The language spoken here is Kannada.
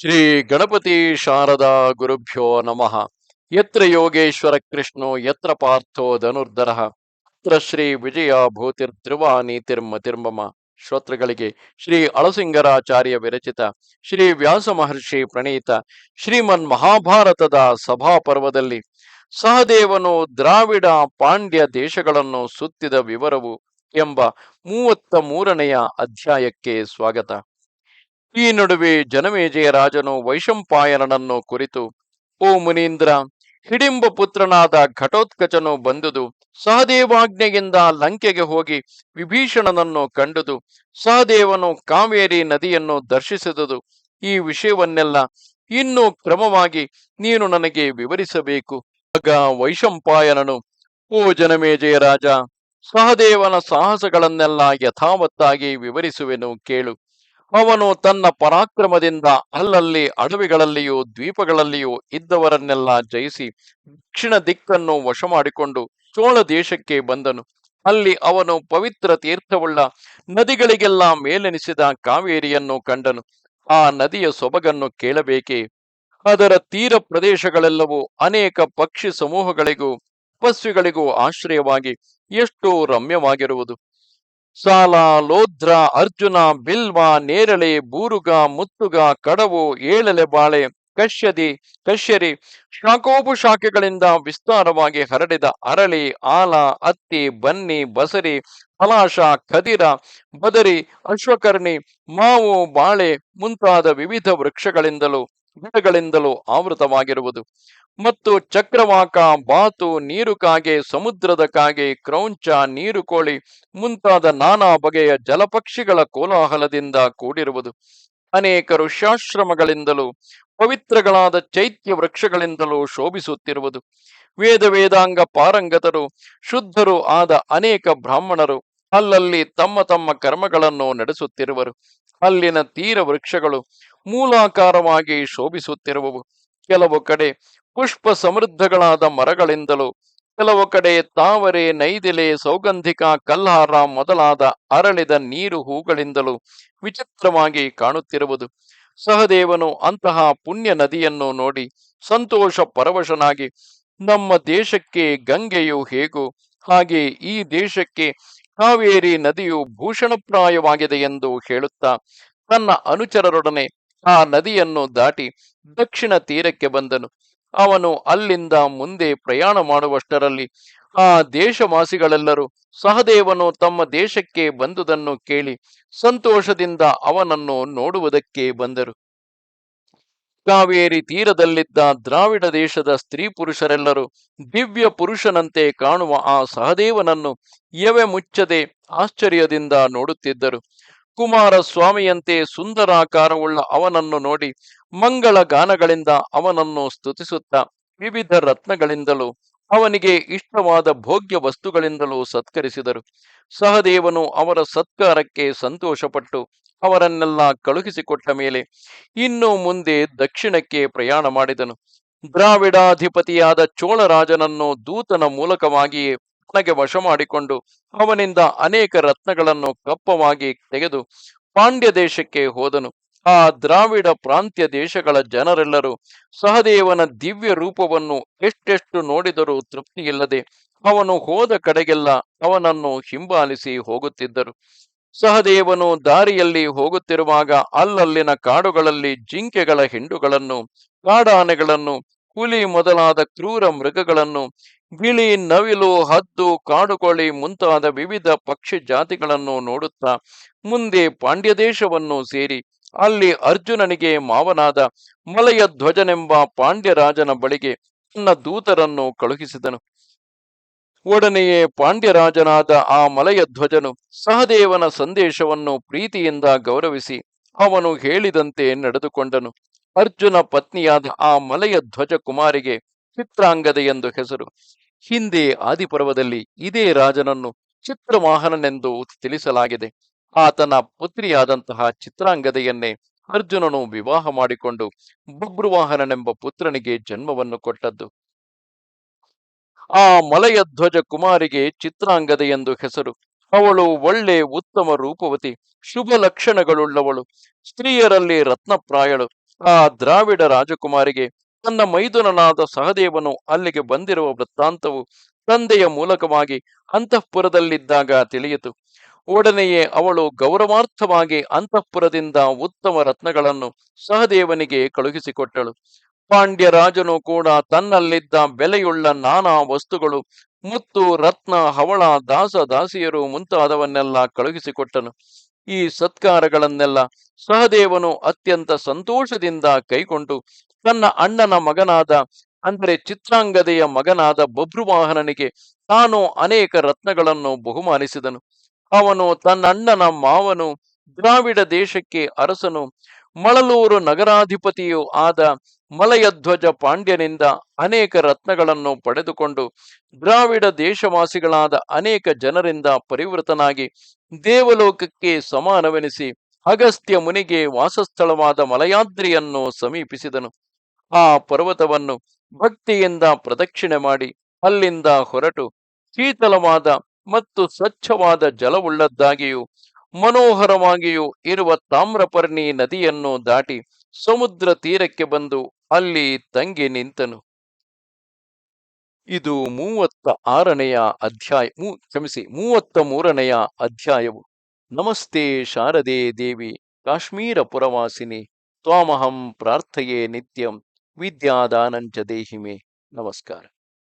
ಶ್ರೀ ಗಣಪತಿ ಶಾರದಾ ಗುರುಭ್ಯೋ ನಮಃ. ಯತ್ರ ಯೋಗೇಶ್ವರ ಕೃಷ್ಣೋ, ಯತ್ರ ಪಾರ್ಥೋ ಧನುರ್ಧರ. ಅತ್ರ ಶ್ರೀ ವಿಜಯ ಭೂತಿರ್ ಧ್ರುವ ನೀತಿರ್ಮತಿರ್ಮಮ ಶ್ರೋತೃಗಳಿಗೆ ಶ್ರೀ ಅಳಸಿಂಗರಾಚಾರ್ಯ ವಿರಚಿತ, ಶ್ರೀ ವ್ಯಾಸ ಮಹರ್ಷಿ ಪ್ರಣೀತ, ಶ್ರೀಮನ್ ಮಹಾಭಾರತದ ಸಭಾಪರ್ವದಲ್ಲಿ ಸಹದೇವನು ದ್ರಾವಿಡ ಪಾಂಡ್ಯ ದೇಶಗಳನ್ನು ಸುತ್ತಿದ ವಿವರವು ಎಂಬ ಮೂವತ್ತ ಮೂರನೆಯ ಅಧ್ಯಾಯಕ್ಕೆ ಸ್ವಾಗತ. ಈ ನಡುವೆ ಜನಮೇಜಯ ರಾಜನು ವೈಶಂಪಾಯನನನ್ನು ಕುರಿತು, ಓ ಮುನೀಂದ್ರ, ಹಿಡಿಂಬ ಪುತ್ರನಾದ ಘಟೋತ್ಕಚನು ಬಂದುದು, ಸಹದೇವಾಜ್ಞೆಯಿಂದ ಲಂಕೆಗೆ ಹೋಗಿ ವಿಭೀಷಣನನ್ನು ಕಂಡುದು, ಸಹದೇವನು ಕಾವೇರಿ ನದಿಯನ್ನು ದರ್ಶಿಸಿದುದು, ಈ ವಿಷಯವನ್ನೆಲ್ಲ ಇನ್ನೂ ಕ್ರಮವಾಗಿ ನೀನು ನನಗೆ ವಿವರಿಸಬೇಕು. ಆಗ ವೈಶಂಪಾಯನನು, ಓ ಜನಮೇಜಯ ರಾಜ, ಸಹದೇವನ ಸಾಹಸಗಳನ್ನೆಲ್ಲ ಯಥಾವತ್ತಾಗಿ ವಿವರಿಸುವೆನು, ಕೇಳು. ಅವನು ತನ್ನ ಪರಾಕ್ರಮದಿಂದ ಅಲ್ಲಲ್ಲಿ ಅಡವಿಗಳಲ್ಲಿಯೂ ದ್ವೀಪಗಳಲ್ಲಿಯೂ ಇದ್ದವರನ್ನೆಲ್ಲ ಜಯಿಸಿ ದಕ್ಷಿಣ ದಿಕ್ಕನ್ನು ವಶ ಮಾಡಿಕೊಂಡು ಚೋಳ ದೇಶಕ್ಕೆ ಬಂದನು. ಅಲ್ಲಿ ಅವನು ಪವಿತ್ರ ತೀರ್ಥವುಳ್ಳ ನದಿಗಳಿಗೆಲ್ಲ ಮೇಲೆನಿಸಿದ ಕಾವೇರಿಯನ್ನು ಕಂಡನು. ಆ ನದಿಯ ಸೊಬಗನ್ನು ಕೇಳಬೇಕೆ? ಅದರ ತೀರ ಪ್ರದೇಶಗಳೆಲ್ಲವೂ ಅನೇಕ ಪಕ್ಷಿ ಸಮೂಹಗಳಿಗೂ ತಪಸ್ವಿಗಳಿಗೂ ಆಶ್ರಯವಾಗಿ ಎಷ್ಟು ರಮ್ಯವಾಗಿರುವುದು. ಸಾಲ ಲೋದ್ರ ಅರ್ಜುನ ಬಿಲ್ವ ನೇರಳೆ ಬೂರುಗ ಮುತ್ತುಗ ಕಡವು ಏಳಲೆ ಬಾಳೆ ಕಶ್ಯದಿ ಕಶ್ಯರಿ ಶಾಖೋಪಶಾಖೆಗಳಿಂದ ವಿಸ್ತಾರವಾಗಿ ಹರಡಿದ ಅರಳಿ, ಆಲ, ಅತ್ತಿ, ಬನ್ನಿ, ಬಸರಿ ಹಲಾಶ ಕದಿರ, ಬದರಿ, ಅಶ್ವಕರ್ಣಿ, ಮಾವು, ಬಾಳೆ ಮುಂತಾದ ವಿವಿಧ ವೃಕ್ಷಗಳಿಂದಲೂ, ಗಿಡಗಳಿಂದಲೂ ಆವೃತವಾಗಿರುವುದು. ಮತ್ತು ಚಕ್ರವಾಕ ಬಾತು ನೀರು ಕಾಗೆ, ಸಮುದ್ರದ ಕಾಗೆ, ಕ್ರೌಂಚ ನೀರು ಕೋಳಿ ಮುಂತಾದ ನಾನಾ ಬಗೆಯ ಜಲಪಕ್ಷಿಗಳ ಕೋಲಾಹಲದಿಂದ ಕೂಡಿರುವುದು. ಅನೇಕ ಋಷ್ಯಾಶ್ರಮಗಳಿಂದಲೂ ಪವಿತ್ರಗಳಾದ ಚೈತ್ಯ ವೃಕ್ಷಗಳಿಂದಲೂ ಶೋಭಿಸುತ್ತಿರುವುದು. ವೇದ ವೇದಾಂಗ ಪಾರಂಗತರು, ಶುದ್ಧರು ಆದ ಅನೇಕ ಬ್ರಾಹ್ಮಣರು ಅಲ್ಲಲ್ಲಿ ತಮ್ಮ ತಮ್ಮ ಕರ್ಮಗಳನ್ನು ನಡೆಸುತ್ತಿರುವರು. ಅಲ್ಲಿನ ತೀರ ವೃಕ್ಷಗಳು ಮೂಲಾಕಾರವಾಗಿ ಶೋಭಿಸುತ್ತಿರುವವು. ಕೆಲವು ಕಡೆ ಪುಷ್ಪ ಸಮೃದ್ಧಗಳಾದ ಮರಗಳಿಂದಲೂ, ಕೆಲವು ಕಡೆ ತಾವರೆ ನೈದಿಲೆ ಸೌಗಂಧಿಕ ಕಲ್ಹಾರ ಮೊದಲಾದ ಅರಳಿದ ನೀರು ಹೂಗಳಿಂದಲೂ ವಿಚಿತ್ರವಾಗಿ ಕಾಣುತ್ತಿರುವುದು. ಸಹದೇವನು ಅಂತಹ ಪುಣ್ಯ ನದಿಯನ್ನು ನೋಡಿ ಸಂತೋಷ ಪರವಶನಾಗಿ, ನಮ್ಮ ದೇಶಕ್ಕೆ ಗಂಗೆಯು ಹೇಗೂ ಹಾಗೆ ಈ ದೇಶಕ್ಕೆ ಕಾವೇರಿ ನದಿಯು ಭೂಷಣಪ್ರಾಯವಾಗಿದೆ ಎಂದು ಹೇಳುತ್ತಾ, ತನ್ನ ಅನುಚರರೊಡನೆ ಆ ನದಿಯನ್ನು ದಾಟಿ ದಕ್ಷಿಣ ತೀರಕ್ಕೆ ಬಂದನು. ಅವನು ಅಲ್ಲಿಂದ ಮುಂದೆ ಪ್ರಯಾಣ ಮಾಡುವಷ್ಟರಲ್ಲಿ ಆ ದೇಶವಾಸಿಗಳೆಲ್ಲರೂ, ಸಹದೇವನು ತಮ್ಮ ದೇಶಕ್ಕೆ ಬಂದುದನ್ನು ಕೇಳಿ ಸಂತೋಷದಿಂದ ಅವನನ್ನು ನೋಡುವುದಕ್ಕೆ ಬಂದರು. ಕಾವೇರಿ ತೀರದಲ್ಲಿದ್ದ ದ್ರಾವಿಡ ದೇಶದ ಸ್ತ್ರೀ ಪುರುಷರೆಲ್ಲರೂ ದಿವ್ಯ ಪುರುಷನಂತೆ ಕಾಣುವ ಆ ಸಹದೇವನನ್ನು ಎವೆ ಮುಚ್ಚದೆ ಆಶ್ಚರ್ಯದಿಂದ ನೋಡುತ್ತಿದ್ದರು. ಕುಮಾರ ಸ್ವಾಮಿಯಂತೆ ಸುಂದರಾಕಾರವುಳ್ಳ ಅವನನ್ನು ನೋಡಿ ಮಂಗಳ ಗಾನಗಳಿಂದ ಅವನನ್ನು ಸ್ತುತಿಸುತ್ತಾ ವಿವಿಧ ರತ್ನಗಳಿಂದಲೂ ಅವನಿಗೆ ಇಷ್ಟವಾದ ಭೋಗ್ಯ ವಸ್ತುಗಳಿಂದಲೂ ಸತ್ಕರಿಸಿದರು. ಸಹದೇವನು ಅವರ ಸತ್ಕಾರಕ್ಕೆ ಸಂತೋಷಪಟ್ಟು ಅವರನ್ನೆಲ್ಲ ಕಳುಹಿಸಿಕೊಟ್ಟ ಮೇಲೆ ಇನ್ನು ಮುಂದೆ ದಕ್ಷಿಣಕ್ಕೆ ಪ್ರಯಾಣ ಮಾಡಿದನು. ದ್ರಾವಿಡಾಧಿಪತಿಯಾದ ಚೋಳರಾಜನನ್ನು ದೂತನ ಮೂಲಕವಾಗಿಯೇ ತನಗೆ ವಶ ಮಾಡಿಕೊಂಡು ಅವನಿಂದ ಅನೇಕ ರತ್ನಗಳನ್ನು ಕಪ್ಪವಾಗಿ ತೆಗೆದು ಪಾಂಡ್ಯ ದೇಶಕ್ಕೆ ಹೋದನು. ಆ ದ್ರಾವಿಡ ಪ್ರಾಂತ್ಯ ದೇಶಗಳ ಜನರೆಲ್ಲರೂ ಸಹದೇವನ ದಿವ್ಯ ರೂಪವನ್ನು ಎಷ್ಟೆಷ್ಟು ನೋಡಿದರೂ ತೃಪ್ತಿಯಿಲ್ಲದೆ ಅವನು ಹೋದ ಕಡೆಗೆಲ್ಲ ಅವನನ್ನು ಹಿಂಬಾಲಿಸಿ ಹೋಗುತ್ತಿದ್ದರು. ಸಹದೇವನು ದಾರಿಯಲ್ಲಿ ಹೋಗುತ್ತಿರುವಾಗ ಅಲ್ಲಲ್ಲಿನ ಕಾಡುಗಳಲ್ಲಿ ಜಿಂಕೆಗಳ ಹಿಂಡುಗಳನ್ನು, ಕಾಡಾನೆಗಳನ್ನು ಹುಲಿ ಮೊದಲಾದ ಕ್ರೂರ ಮೃಗಗಳನ್ನು ಗಿಳಿ ನವಿಲು ಹದ್ದು ಕಾಡುಕೋಳಿ ಮುಂತಾದ ವಿವಿಧ ಪಕ್ಷಿ ಜಾತಿಗಳನ್ನು ನೋಡುತ್ತಾ ಮುಂದೆ ಪಾಂಡ್ಯ ದೇಶವನ್ನು ಸೇರಿ ಅಲ್ಲಿ ಅರ್ಜುನನಿಗೆ ಮಾವನಾದ ಮಲಯ ಧ್ವಜನೆಂಬ ಪಾಂಡ್ಯರಾಜನ ಬಳಿಗೆ ತನ್ನ ದೂತರನ್ನು ಕಳುಹಿಸಿದನು. ಒಡನೆಯೇ ಪಾಂಡ್ಯರಾಜನಾದ ಆ ಮಲಯ ಧ್ವಜನು ಸಹದೇವನ ಸಂದೇಶವನ್ನು ಪ್ರೀತಿಯಿಂದ ಗೌರವಿಸಿ ಅವನು ಹೇಳಿದಂತೆ ನಡೆದುಕೊಂಡನು. ಅರ್ಜುನ ಪತ್ನಿಯಾದ ಆ ಮಲಯ ಧ್ವಜ ಕುಮಾರಿಗೆ ಚಿತ್ರಾಂಗದೆ ಎಂದು ಹೆಸರು. ಹಿಂದೆ ಆದಿಪರ್ವದಲ್ಲಿ ಇದೇ ರಾಜನನ್ನು ಚಿತ್ರವಾಹನನೆಂದು ತಿಳಿಸಲಾಗಿದೆ. ಆತನ ಪುತ್ರಿಯಾದಂತಹ ಚಿತ್ರಾಂಗದೆಯನ್ನೇ ಅರ್ಜುನನು ವಿವಾಹ ಮಾಡಿಕೊಂಡು ಬಬ್ರುವಾಹನನೆಂಬ ಪುತ್ರನಿಗೆ ಜನ್ಮವನ್ನು ಕೊಟ್ಟದ್ದು. ಆ ಮಲಯ ಧ್ವಜ ಕುಮಾರಿಗೆ ಚಿತ್ರಾಂಗದೆ ಎಂದು ಹೆಸರು. ಅವಳು ಒಳ್ಳೆ ಉತ್ತಮ ರೂಪವತಿ, ಶುಭ ಲಕ್ಷಣಗಳುಳ್ಳವಳು, ಸ್ತ್ರೀಯರಲ್ಲಿ ರತ್ನಪ್ರಾಯಳು. ಆ ದ್ರಾವಿಡ ರಾಜಕುಮಾರಿಗೆ ತನ್ನ ಮೈದುನನಾದ ಸಹದೇವನು ಅಲ್ಲಿಗೆ ಬಂದಿರುವ ವೃತ್ತಾಂತವು ತಂದೆಯ ಮೂಲಕವಾಗಿ ಅಂತಃಪುರದಲ್ಲಿದ್ದಾಗ ತಿಳಿಯಿತು. ಒಡನೆಯೇ ಅವಳು ಗೌರವಾರ್ಥವಾಗಿ ಅಂತಃಪುರದಿಂದ ಉತ್ತಮ ರತ್ನಗಳನ್ನು ಸಹದೇವನಿಗೆ ಕಳುಹಿಸಿಕೊಟ್ಟಳು. ಪಾಂಡ್ಯ ರಾಜನು ಕೂಡ ತನ್ನಲ್ಲಿದ್ದ ಬೆಲೆಯುಳ್ಳ ನಾನಾ ವಸ್ತುಗಳು, ಮುತ್ತು, ರತ್ನ, ಹವಳ, ದಾಸ, ದಾಸಿಯರು ಮುಂತಾದವನ್ನೆಲ್ಲ ಕಳುಹಿಸಿಕೊಟ್ಟನು. ಈ ಸತ್ಕಾರಗಳನ್ನೆಲ್ಲ ಸಹದೇವನು ಅತ್ಯಂತ ಸಂತೋಷದಿಂದ ಕೈಗೊಂಡು ತನ್ನ ಅಣ್ಣನ ಮಗನಾದ, ಅಂದರೆ ಚಿತ್ರಾಂಗದೆಯ ಮಗನಾದ ಬಭ್ರುವಾಹನನಿಗೆ ತಾನು ಅನೇಕ ರತ್ನಗಳನ್ನು ಬಹುಮಾನಿಸಿದನು. ಅವನು ತನ್ನಣ್ಣನ ಮಾವನು ದ್ರಾವಿಡ ದೇಶಕ್ಕೆ ಅರಸನು, ಮಳಲೂರು ನಗರಾಧಿಪತಿಯೂ ಆದ ಮಲಯಧ್ವಜ ಪಾಂಡ್ಯನಿಂದ ಅನೇಕ ರತ್ನಗಳನ್ನು ಪಡೆದುಕೊಂಡು ದ್ರಾವಿಡ ದೇಶವಾಸಿಗಳಾದ ಅನೇಕ ಜನರಿಂದ ಪರಿವೃತನಾಗಿ ದೇವಲೋಕಕ್ಕೆ ಸಮಾನವೆನಿಸಿ ಅಗಸ್ತ್ಯ ಮುನಿಗೆ ವಾಸಸ್ಥಳವಾದ ಮಲಯಾದ್ರಿಯನ್ನು ಸಮೀಪಿಸಿದನು. ಆ ಪರ್ವತವನ್ನು ಭಕ್ತಿಯಿಂದ ಪ್ರದಕ್ಷಿಣೆ ಮಾಡಿ ಅಲ್ಲಿಂದ ಹೊರಟು ಶೀತಲವಾದ ಮತ್ತು ಸ್ವಚ್ಛವಾದ ಜಲವುಳ್ಳದ್ದಾಗಿಯೂ ಮನೋಹರವಾಗಿಯೂ ಇರುವ ತಾಮ್ರಪರ್ಣಿ ನದಿಯನ್ನು ದಾಟಿ ಸಮುದ್ರ ತೀರಕ್ಕೆ ಬಂದು ಅಲ್ಲಿ ತಂಗಿ ನಿಂತನು. ಇದು ಮೂವತ್ತ ಆರನೆಯ ಅಧ್ಯಾಯ, ಮೂ, ಕ್ಷಮಿಸಿ, ಮೂವತ್ತ ಮೂರನೆಯ ಅಧ್ಯಾಯವು. ನಮಸ್ತೆ ಶಾರದೆ ದೇವಿ, ಕಾಶ್ಮೀರ ಪುರವಾಸಿನಿ, ತ್ವಾಮಹಂ ಪ್ರಾರ್ಥೆಯೇ ನಿತ್ಯಂ ವಿದ್ಯಾದಾನಂಚ ದೇಹಿಮೆ. ನಮಸ್ಕಾರ.